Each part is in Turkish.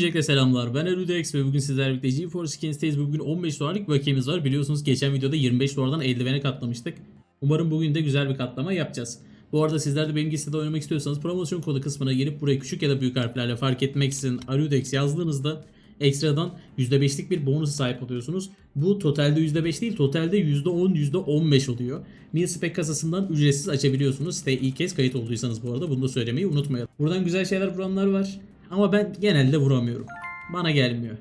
Öncelikle selamlar ben Eludex ve bugün sizlerle birlikte GeForce Skins'teyiz. Bugün 15 dolarlık bir bakiyemiz var. Biliyorsunuz geçen videoda 25 dolardan eldivene katlamıştık. Umarım bugün de güzel bir katlama yapacağız. Bu arada sizler de benim listede oynamak istiyorsanız promosyon kodu kısmına gelip buraya küçük ya da büyük harflerle fark etmeksizin Aludex yazdığınızda ekstradan %5'lik bir bonus sahip oluyorsunuz. Bu totalde %5 değil totalde %10 %15 oluyor. Milspec kasasından ücretsiz açabiliyorsunuz. Siteye ilk kez kayıt olduysanız bu arada bunu da söylemeyi unutmayalım. Buradan güzel şeyler vuranlar var. Ama ben genelde vuramıyorum. Bana gelmiyor.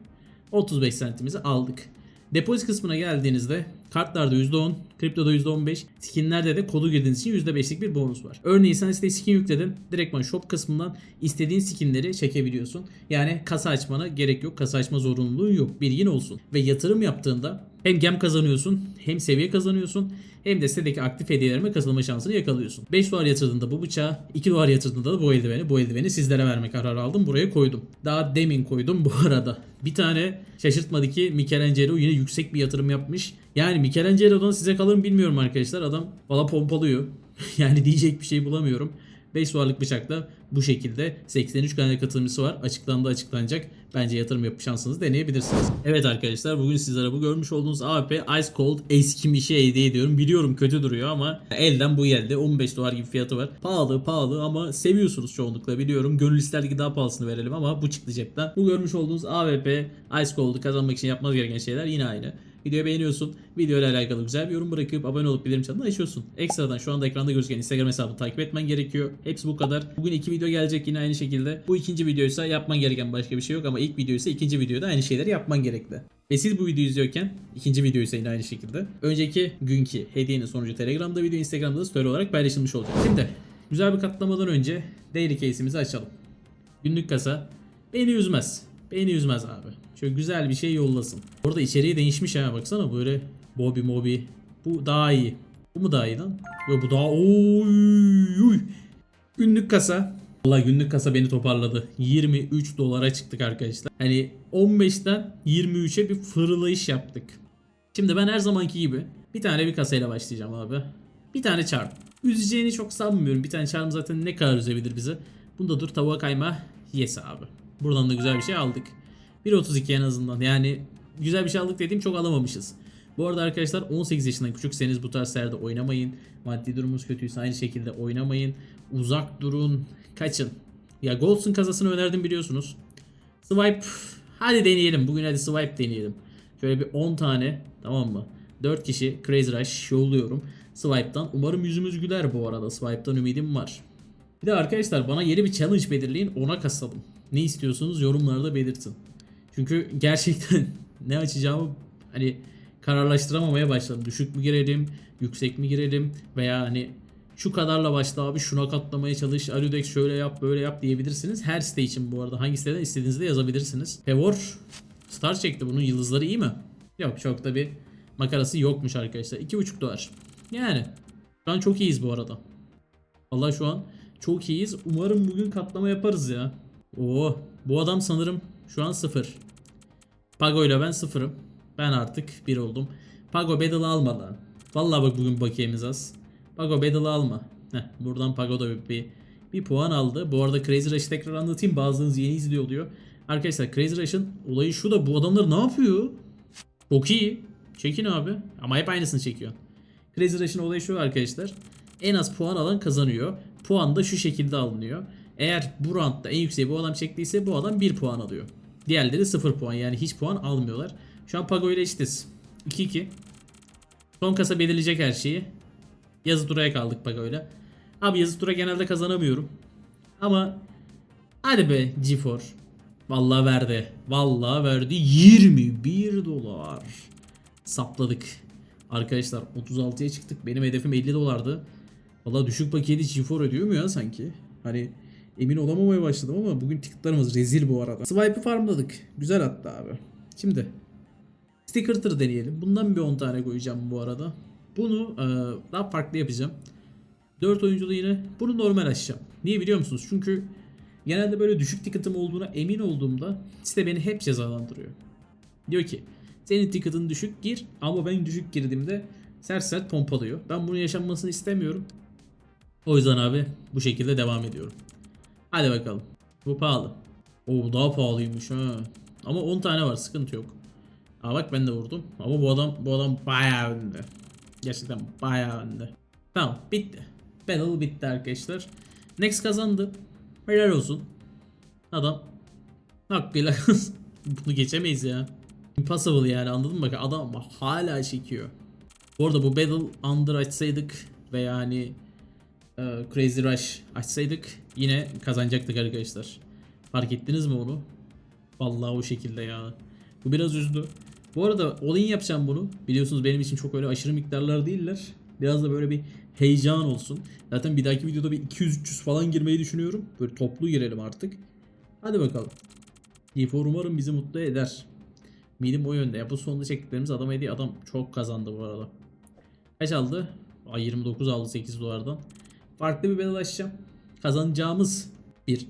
35 sentimizi aldık. Depozit kısmına geldiğinizde kartlarda %10, kriptoda %15, skinlerde de kodu girdiğiniz için %5'lik bir bonus var. Örneğin sen siteye skin yükledin. Direktman shop kısmından istediğin skinleri çekebiliyorsun. Yani kasa açmana gerek yok. Kasa açma zorunluluğun yok. Bilgin olsun. Ve yatırım yaptığında hem gem kazanıyorsun hem seviye kazanıyorsun hem de sitedeki aktif hediyelerime katılma şansını yakalıyorsun. 5 dolar yatırdığında bu bıçağı, 2 dolar yatırdığında da bu eldiveni. Bu eldiveni sizlere verme kararı aldım. Buraya koydum. Daha demin koydum bu arada. Bir tane şaşırtmadı ki Michelangelo yine yüksek bir yatırım yapmış. Yani Michelangelo'dan size kalır mı bilmiyorum arkadaşlar. Adam valla pompalıyor. yani diyecek bir şey bulamıyorum. 5 dolarlık bıçakla bu şekilde 83 tane katılımcısı var. Açıklandı açıklanacak. Bence yatırım yapıp şansınızı deneyebilirsiniz. Evet arkadaşlar bugün sizlere bu görmüş olduğunuz AWP Ice Cold eskimişi hediye ediyorum. Biliyorum kötü duruyor ama elden bu geldi. 15 dolar gibi fiyatı var. Pahalı pahalı ama seviyorsunuz çoğunlukla biliyorum. Gönül isterdi ki daha pahalısını verelim ama bu çıktı cepten. Bu görmüş olduğunuz AWP Ice Cold'u kazanmak için yapmanız gereken şeyler yine aynı. Videoyu beğeniyorsun. Video ile alakalı güzel bir yorum bırakıp abone olup bildirim çanını açıyorsun. Ekstradan şu anda ekranda gözüken Instagram hesabını takip etmen gerekiyor. Hepsi bu kadar. Bugün iki video gelecek yine aynı şekilde. Bu ikinci videoysa yapman gereken başka bir şey yok ama ilk video ise ikinci videoda aynı şeyleri yapman gerekli. Ve siz bu videoyu izliyorken ikinci video ise yine aynı şekilde. Önceki günkü hediyenin sonucu Telegram'da video Instagram'da da story olarak paylaşılmış olacak. Şimdi güzel bir katlamadan önce daily case'imizi açalım. Günlük kasa beni üzmez. Beni üzmez abi. Şöyle güzel bir şey yollasın. Orada içeriği değişmiş ha baksana böyle Bobby Mobi. Bu daha iyi. Bu mu daha iyi lan? Yok bu daha oy, oy. Günlük kasa. Valla günlük kasa beni toparladı. 23 dolara çıktık arkadaşlar. Hani 15'ten 23'e bir fırlayış yaptık. Şimdi ben her zamanki gibi bir tane bir kasayla başlayacağım abi. Bir tane charm. Üzeceğini çok sanmıyorum. Bir tane charm zaten ne kadar üzebilir bizi. Bunda dur tavuğa kayma. Yes abi. Buradan da güzel bir şey aldık. 1.32 en azından. Yani güzel bir şey aldık dediğim çok alamamışız. Bu arada arkadaşlar 18 yaşından küçükseniz bu tarz seride oynamayın. Maddi durumunuz kötüyse aynı şekilde oynamayın. Uzak durun. Kaçın. Ya Golds'un kasasını önerdim biliyorsunuz. Swipe. Hadi deneyelim. Bugün hadi swipe deneyelim. Şöyle bir 10 tane tamam mı? 4 kişi Crazy Rush yolluyorum. Swipe'dan. Umarım yüzümüz güler bu arada. Swipe'dan ümidim var. Bir de arkadaşlar bana yeni bir challenge belirleyin. Ona kasalım. Ne istiyorsunuz yorumlarda belirtin. Çünkü gerçekten ne açacağımı hani kararlaştıramamaya başladım. Düşük mü girelim, yüksek mi girelim veya hani şu kadarla başla abi şuna katlamaya çalış. Aludex şöyle yap böyle yap diyebilirsiniz. Her site için bu arada hangi siteden istediğinizi de yazabilirsiniz. Pevor star çekti bunun yıldızları iyi mi? Yok çok da bir makarası yokmuş arkadaşlar. 2,5 dolar. Yani şu an çok iyiyiz bu arada. Vallahi şu an çok iyiyiz. Umarım bugün katlama yaparız ya. Oo, bu adam sanırım şu an sıfır. Pago ile ben sıfırım. Ben artık bir oldum. Pago Battle alma lan. Vallahi bak bugün bakiyemiz az. Pago Battle alma. Heh, buradan Pago da bir, bir, bir puan aldı. Bu arada Crazy Rush'ı tekrar anlatayım. Bazılarınız yeni izliyor oluyor. Arkadaşlar Crazy Rush'ın olayı şu da bu adamlar ne yapıyor? Çok iyi. Çekin abi. Ama hep aynısını çekiyor. Crazy Rush'ın olayı şu arkadaşlar. En az puan alan kazanıyor. Puan da şu şekilde alınıyor. Eğer bu roundda en yükseği bu adam çektiyse bu adam 1 puan alıyor. Diğerleri 0 puan yani hiç puan almıyorlar. Şu an Pago ile eşitiz. 2-2. Son kasa belirleyecek her şeyi. Yazı turaya kaldık Pago ile. Abi yazı tura genelde kazanamıyorum. Ama hadi be G4. Vallahi verdi. Vallahi verdi. 21 dolar. Sapladık. Arkadaşlar 36'ya çıktık. Benim hedefim 50 dolardı. Valla düşük paketi G4 ödüyor mu ya sanki? Hani emin olamamaya başladım ama bugün ticketlarımız rezil bu arada. Swipe'ı farmladık. Güzel hatta abi. Şimdi Sticker'tır deneyelim. Bundan bir 10 tane koyacağım bu arada. Bunu e, daha farklı yapacağım. 4 oyunculu yine bunu normal açacağım. Niye biliyor musunuz? Çünkü genelde böyle düşük ticket'ım olduğuna emin olduğumda site beni hep cezalandırıyor. Diyor ki senin ticket'ın düşük gir ama ben düşük girdiğimde sert sert pompalıyor. Ben bunun yaşanmasını istemiyorum. O yüzden abi bu şekilde devam ediyorum. Hadi bakalım. Bu pahalı. Oo daha pahalıymış ha. Ama 10 tane var sıkıntı yok. Aa bak ben de vurdum. Ama bu adam bu adam bayağı önde. Gerçekten bayağı önde. Tamam bitti. Battle bitti arkadaşlar. Next kazandı. Helal olsun. Adam hakkıyla bunu geçemeyiz ya. Impossible yani anladın mı? Adam hala çekiyor. Bu arada bu Battle Under açsaydık ve yani Crazy Rush açsaydık yine kazanacaktık arkadaşlar. Fark ettiniz mi onu? Vallahi o şekilde ya. Bu biraz üzdü. Bu arada all-in yapacağım bunu. Biliyorsunuz benim için çok öyle aşırı miktarlar değiller. Biraz da böyle bir heyecan olsun. Zaten bir dahaki videoda bir 200-300 falan girmeyi düşünüyorum. Böyle toplu girelim artık. Hadi bakalım. G4 umarım bizi mutlu eder. Milim o yönde. Ya bu sonunda çektiklerimiz adam hediye. Adam çok kazandı bu arada. Kaç aldı? Ay 29 aldı 8 dolardan. Farklı bir battle açacağım. Kazanacağımız bir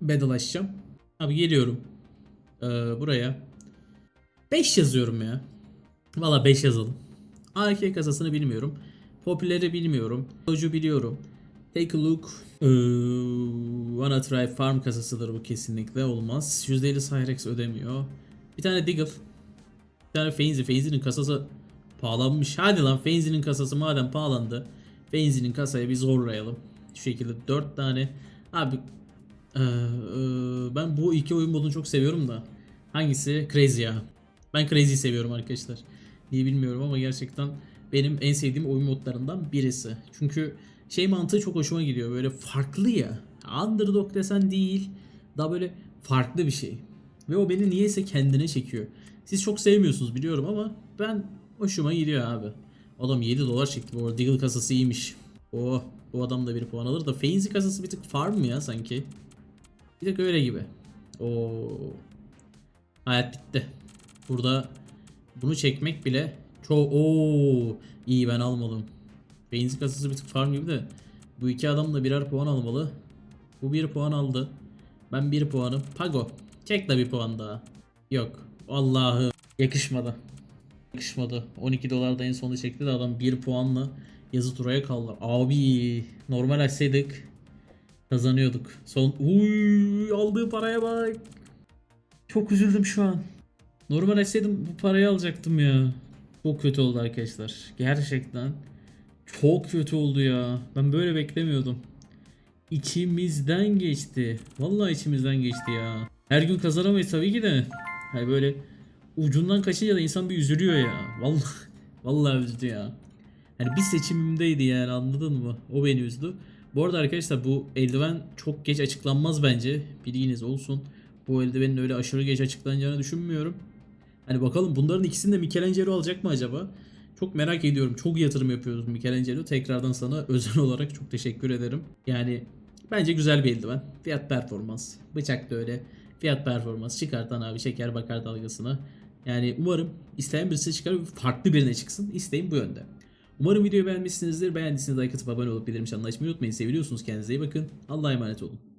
battle açacağım. Abi geliyorum. Ee, buraya. 5 yazıyorum ya. Valla 5 yazalım. AK kasasını bilmiyorum. Popüleri bilmiyorum. Doju biliyorum. Take a look. Ee, wanna try farm kasasıdır bu kesinlikle olmaz. %50 Cyrex ödemiyor. Bir tane Diggle. Bir tane Feinzi. Feinzi'nin kasası pahalanmış. Hadi lan Feinzi'nin kasası madem pahalandı. Feinzi'nin kasaya bir zorlayalım. Şu şekilde 4 tane. Abi ee, ben bu iki oyun modunu çok seviyorum da. Hangisi? Crazy ya. Ben Crazy'yi seviyorum arkadaşlar. Niye bilmiyorum ama gerçekten benim en sevdiğim oyun modlarından birisi. Çünkü şey mantığı çok hoşuma gidiyor. Böyle farklı ya. Underdog desen değil. Daha böyle farklı bir şey. Ve o beni niyeyse kendine çekiyor. Siz çok sevmiyorsunuz biliyorum ama ben hoşuma gidiyor abi. Adam 7 dolar çekti bu arada. Deagle kasası iyiymiş. Oh bu adam da bir puan alır da Feinzi kasası bir tık farm mı ya sanki? Bir tık öyle gibi. Oo. Hayat bitti. Burada bunu çekmek bile çok oo iyi ben almadım. Benzin kasası bir tık farm gibi de bu iki adam da birer puan almalı. Bu bir puan aldı. Ben bir puanım. Pago. Çek de bir puan daha. Yok. Allah'ım. Yakışmadı. Yakışmadı. 12 dolar da en sonunda çekti de adam bir puanla yazı turaya kaldı. Abi normal açsaydık kazanıyorduk. Son uy aldığı paraya bak. Çok üzüldüm şu an. Normal açsaydım bu parayı alacaktım ya. Çok kötü oldu arkadaşlar. Gerçekten çok kötü oldu ya. Ben böyle beklemiyordum. İçimizden geçti. Vallahi içimizden geçti ya. Her gün kazanamayız tabii ki de. Hani böyle ucundan kaçınca da insan bir üzülüyor ya. Vallahi vallahi üzdü ya. Hani bir seçimimdeydi yani anladın mı? O beni üzdü. Bu arada arkadaşlar bu eldiven çok geç açıklanmaz bence. Bilginiz olsun. Bu eldivenin öyle aşırı geç açıklanacağını düşünmüyorum. Hani bakalım bunların ikisini de Michelangelo alacak mı acaba? Çok merak ediyorum. Çok yatırım yapıyoruz Michelangelo. Tekrardan sana özel olarak çok teşekkür ederim. Yani bence güzel bir eldiven. Fiyat performans. Bıçak da öyle. Fiyat performans. Çıkartan abi şeker bakar dalgasına. Yani umarım isteyen birisi çıkar farklı birine çıksın. İsteğim bu yönde. Umarım videoyu beğenmişsinizdir. Beğendiyseniz like atıp abone olup bildirim çanını açmayı unutmayın. Seviyorsunuz kendinize iyi bakın. Allah'a emanet olun.